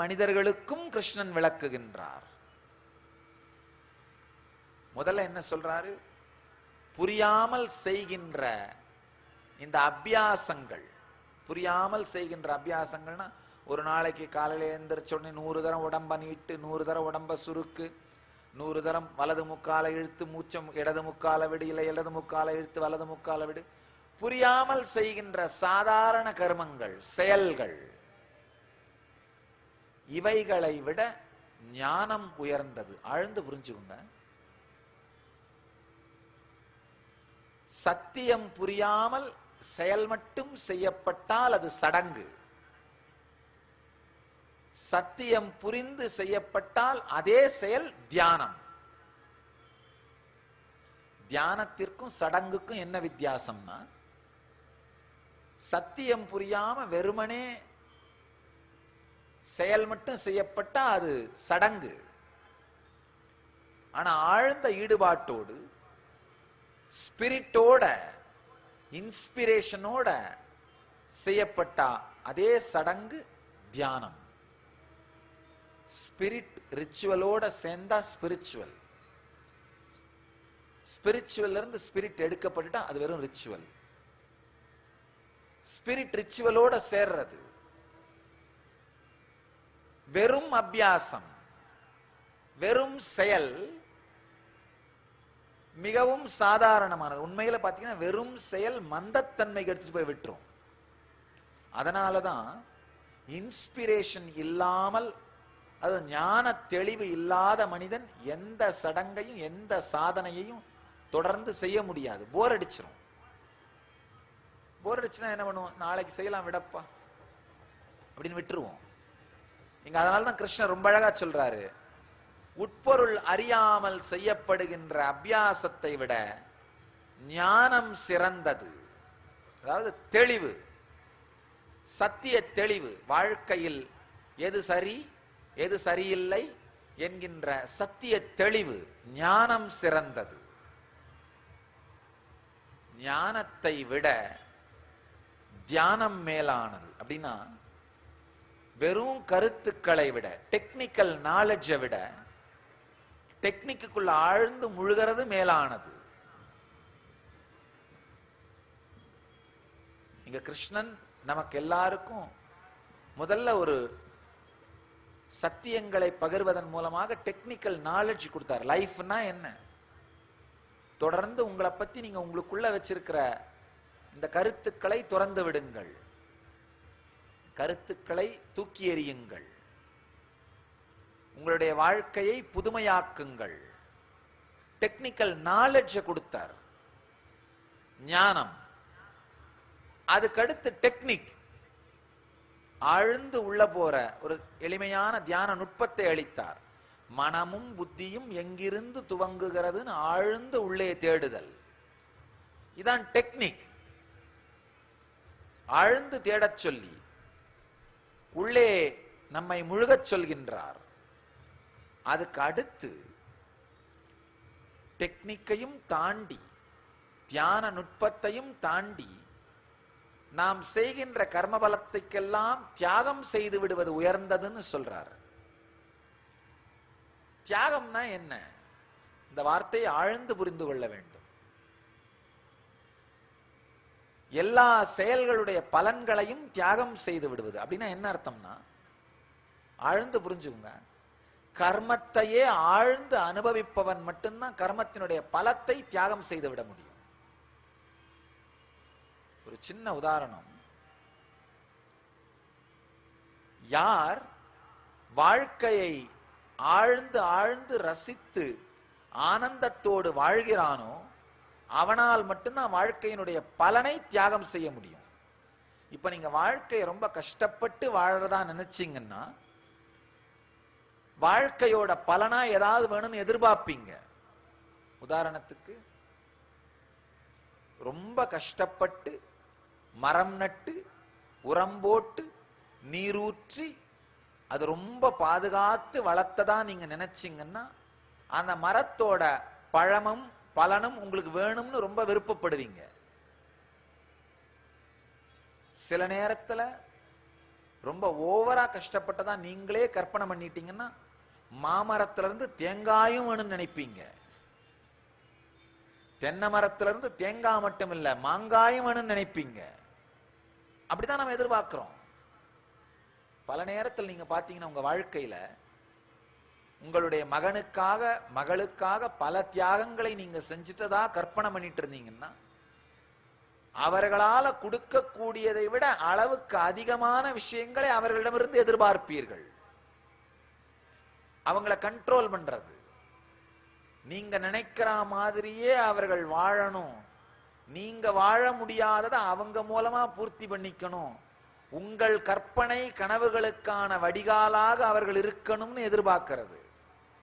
மனிதர்களுக்கும் கிருஷ்ணன் விளக்குகின்றார். முதல்ல என்ன சொல்றாரு? புரியாமல் செய்கின்ற இந்த அபியாசங்கள் புரியாமல் செய்கின்ற அபியாசங்கள்னா ஒரு நாளைக்கு காலையில எழுந்திரிச்ச உடனே நூறு தரம் உடம்ப நீட்டு நூறு தரம் உடம்ப சுருக்கு நூறு தரம் வலது முக்கால இழுத்து மூச்சம் இடது முக்கால விடு இல்லை இடது முக்கால இழுத்து வலது முக்கால விடு. புரியாமல் செய்கின்ற சாதாரண கர்மங்கள் செயல்கள் இவைகளை விட ஞானம் உயர்ந்தது. ஆழ்ந்து புரிஞ்சுக்கோங்க. சத்தியம் புரியாமல் செயல் மட்டும் செய்யப்பட்டால் அது சடங்கு. சத்தியம் புரிந்து செய்யப்பட்டால் அதே செயல் தியானம். தியானத்திற்கும் சடங்குக்கும் என்ன வித்தியாசம்னா சத்தியம் புரியாம வெறுமனே செயல் மட்டும் செய்யப்பட்டா அது சடங்கு. ஆனா ஆழ்ந்த ஈடுபாட்டோடு ஸ்பிரிட்டோட இன்ஸ்பிரேஷனோட செய்யப்பட்டா அதே சடங்கு தியானம். ஸ்பிரிட் ரிச்சுவலோட சேர்ந்தா ஸ்பிரிச்சுவல் ஸ்பிரிச்சுவல்ல இருந்து ஸ்பிரிட் எடுக்கப்பட்டுட்டா அது வெறும் ரிச்சுவல் ஸ்பிரிட் ரிச்சுவலோட சேர்றது வெறும் அபியாசம் வெறும் செயல் மிகவும் சாதாரணமானது. உண்மையில பாத்தீங்கன்னா வெறும் செயல் மந்தத்தன்மைக்கு எடுத்துட்டு போய் விட்டுரும். அதனாலதான் இன்ஸ்பிரேஷன் இல்லாமல் அது ஞான தெளிவு இல்லாத மனிதன் எந்த சடங்கையும் எந்த சாதனையையும் தொடர்ந்து செய்ய முடியாது. போர் அடிச்சிடும் போர் அடிச்சுன்னா என்ன பண்ணுவோம்? நாளைக்கு செய்யலாம் விடப்பா. அப்படின்னு விட்டுருவோம். இங்க அதனால தான் கிருஷ்ணர் ரொம்ப அழகா சொல்றாரு. உட்பொருள் அறியாமல் செய்யப்படுகின்ற அபியாசத்தை விட ஞானம் சிறந்தது. அதாவது தெளிவு. சத்திய தெளிவு. வாழ்க்கையில் எது சரி எது சரியில்லை என்கின்ற சத்திய தெளிவு ஞானம் சிறந்தது. ஞானத்தை விட தியானம் மேலானது. அப்படின்னா வெறும் கருத்துக்களை விட டெக்னிக்கல் நாலேஜை விட டெக்னிக்குள்ள ஆழ்ந்து முழுகிறது மேலானது. இங்க கிருஷ்ணன் நமக்கு எல்லாருக்கும் முதல்ல ஒரு சத்தியங்களை பகிர்வதன் மூலமாக டெக்னிக்கல் நாலேஜ் கொடுத்தார். லைஃப்னா என்ன? தொடர்ந்து உங்களை பத்தி நீங்க உங்களுக்குள்ள வச்சிருக்கிற இந்த கருத்துக்களை துறந்து விடுங்கள். கருத்துக்களை தூக்கி எறியுங்கள். உங்களுடைய வாழ்க்கையை புதுமையாக்குங்கள். டெக்னிக்கல் நாலெட்ஜை கொடுத்தார். ஞானம். அதுக்கடுத்து டெக்னிக் ஆழ்ந்து உள்ள போற ஒரு எளிமையான தியான நுட்பத்தை அளித்தார். மனமும் புத்தியும் எங்கிருந்து துவங்குகிறதுன்னு ஆழ்ந்து உள்ளே தேடுதல். இதான் டெக்னிக் ஆழ்ந்து தேடச் சொல்லி உள்ளே நம்மை முழுகச் சொல்கின்றார். அதுக்கு அடுத்து டெக்னிக்கையும் தாண்டி தியான நுட்பத்தையும் தாண்டி நாம் செய்கின்ற கர்மபலத்துக்கெல்லாம் தியாகம் செய்து விடுவது உயர்ந்ததுன்னு சொல்றார். தியாகம்னா என்ன? இந்த வார்த்தையை ஆழ்ந்து புரிந்து கொள்ள வேண்டும். எல்லா செயல்களுடைய பலன்களையும் தியாகம் செய்து விடுவது. அப்படின்னா என்ன அர்த்தம்னா ஆழ்ந்து புரிஞ்சுக்குங்க. கர்மத்தையே ஆழ்ந்து அனுபவிப்பவன் மட்டும்தான் கர்மத்தினுடைய பலத்தை தியாகம் செய்து விட முடியும். ஒரு சின்ன உதாரணம். யார் வாழ்க்கையை ஆழ்ந்து ஆழ்ந்து ரசித்து ஆனந்தத்தோடு வாழ்கிறானோ அவனால் மட்டும்தான் வாழ்க்கையினுடைய பலனை தியாகம் செய்ய முடியும். இப்ப நீங்க வாழ்க்கையை ரொம்ப கஷ்டப்பட்டு வாழறதா நினைச்சீங்கன்னா வாழ்க்கையோட பலனா ஏதாவது வேணும்னு எதிர்பார்ப்பீங்க. உதாரணத்துக்கு ரொம்ப கஷ்டப்பட்டு மரம் நட்டு உரம் போட்டு நீரூற்றி அது ரொம்ப பாதுகாத்து வளர்த்ததா நீங்க நினைச்சீங்கன்னா அந்த மரத்தோட பழமும் பலனும் உங்களுக்கு வேணும்னு ரொம்ப விருப்பப்படுவீங்க. சில நேரத்துல ரொம்ப ஓவரா கஷ்டப்பட்டதா நீங்களே கற்பனை பண்ணிட்டீங்கன்னா மாமரத்துல இருந்து தேங்காயும் வேணும்னு நினைப்பீங்க. தென்னை மரத்துல இருந்து தேங்காய் மட்டும் இல்ல மாங்காயும் வேணும்னு நினைப்பீங்க. அப்படிதான் நம்ம எதிர்பார்க்கிறோம். பல நேரத்தில் நீங்க பாத்தீங்கன்னா உங்க வாழ்க்கையில உங்களுடைய மகனுக்காக மகளுக்காக பல தியாகங்களை நீங்க செஞ்சிட்டதா கற்பனை பண்ணிட்டு இருந்தீங்கன்னா அவர்களால கொடுக்கக்கூடியதை விட அளவுக்கு அதிகமான விஷயங்களை அவர்களிடமிருந்து எதிர்பார்ப்பீர்கள். அவங்கள கண்ட்ரோல் பண்றது. நீங்க நினைக்கிற மாதிரியே அவர்கள் வாழணும். நீங்க வாழ முடியாததை அவங்க மூலமா பூர்த்தி பண்ணிக்கணும். உங்கள் கற்பனை கனவுகளுக்கான வடிகாலாக அவர்கள் இருக்கணும்னு எதிர்பார்க்கிறது.